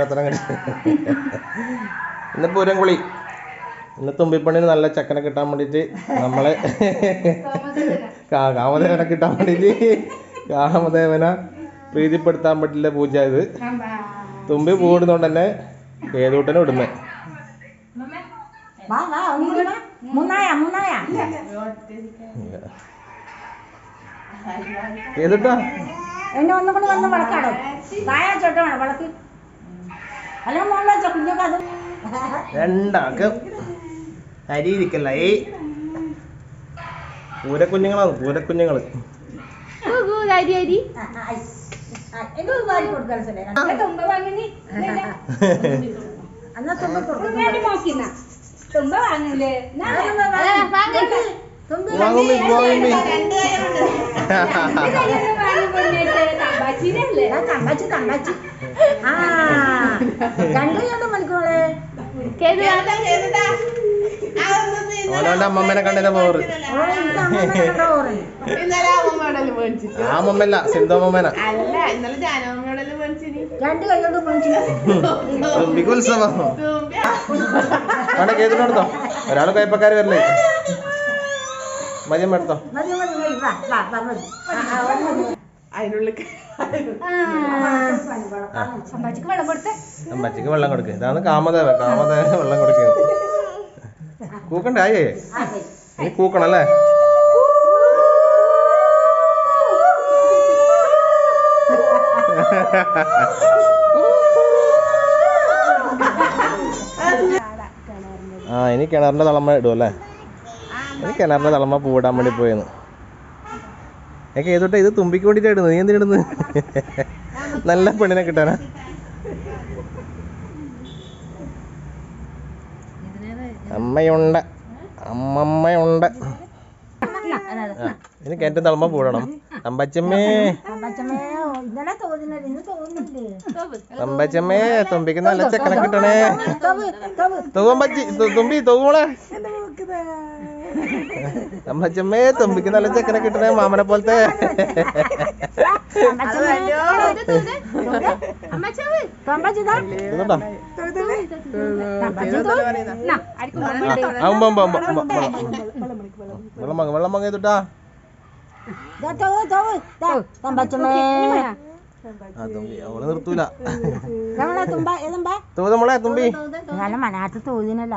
അത്ര ഇന്ന് പൂരം കുളി ഇന്ന് തുമ്പിപ്പണിന് നല്ല ചക്കനെ കിട്ടാൻ വേണ്ടിയിട്ട് നമ്മളെ കാമദേവനെ കിട്ടാൻ വേണ്ടിയിട്ട് കാമദേവനെ പ്രീതിപ്പെടുത്താൻ പറ്റില്ല പൂജ ഇത് തുമ്പി പൂടുന്നോണ്ട് തന്നെ ഏതൂട്ടനെ ഇടുന്നേ ഏതുട്ടാ എന്നെ ഒന്നും കൂടി വന്ന് വിളക്കാണോ വായ ചോട്ട വേണം വിളക്ക് അല്ല മോളെ കുഞ്ഞൊക്കെ അത് രണ്ടാൾക്ക് അരി ഇരിക്കല്ല. ഏയ്. പൂരക്കുഞ്ഞുങ്ങളാണ് പൂരക്കുഞ്ഞുങ്ങൾ അരി അരി. തുമ്പ വാങ്ങൂലേ? തുമ്പി വാങ്ങുമ്പി വാങ്ങുമ്പി ഒരാൾ ആ ഓനോന്റെ അമ്മമ്മേനെ പോറ്. ആ സിന്ധു രണ്ട് തുമ്പിക്ക് ഉത്സവം. ഒരാൾ കയ്പക്കാര് വരില്ലേ മതി എടുത്തോ സമ്പാച്ചിക്ക് വെള്ളം കൊടുത്തേ. അമ്മച്ചിക്ക് വെള്ളം കൊടുക്കുക ഇതാണ് കാമദേവ കാമദേവ വെള്ളം കൊടുക്കുന്നത് കൂക്കണ്ടേ? ആയേ. ആ, ശരി. ഇനി കൂക്കണം അല്ലേ? ആ ഇനി കിണറിന്റെ തളമ്മ ഇടും അല്ലേ? ഇനി കിണറിന്റെ തളമ്മ പൂടാൻ വേണ്ടി പോയെന്ന്. എനിക്ക് ഏതോട്ടെ ഇത് തുമ്പിക്ക് വേണ്ടിട്ടാ ഇടുന്നത് നീ എന്തിനിടുന്നു നല്ല പെണ്ണിനെ കിട്ടാനാ. അമ്മയുണ്ട്. അമ്മമ്മയുണ്ട്. ഇനി കയറ്റം തളമ്പ പൂടണം. അമ്പച്ചമ്മേ. അമ്പച്ചമ്മേ തുമ്പിക്ക് നല്ല ചെക്കനെ കിട്ടണേ. തുമ്പി തൂവളെ അമ്മച്ചമ്മേ തുമ്പിക്ക് നല്ല ചെക്കനെ കിട്ടണേ മാമനെ പോലത്തെ. വെള്ളം മങ്ങ വെള്ളം അവൾ നിർത്തൂല. നമ്മളെ തുമ്പി നല്ല മനാത്ത തോന്നിനല്ല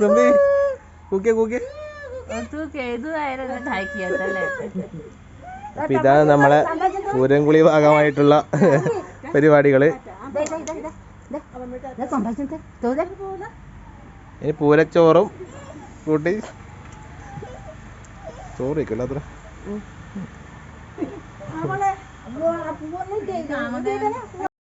തുമ്പി കൂക്കിയ കൂക്കിയ അപ്പൊ ഇതാണ് നമ്മളെ പൂരംകുളി ഭാഗമായിട്ടുള്ള പരിപാടികൾ ദേ, ദേ, ദേ, ദേ. ദേ, ദേ, തമ്പച്ചത്തെ. ഇനി പൂരച്ചോറും കൂട്ടി ചോറ് വയ്ക്കല്ലോ അത്ര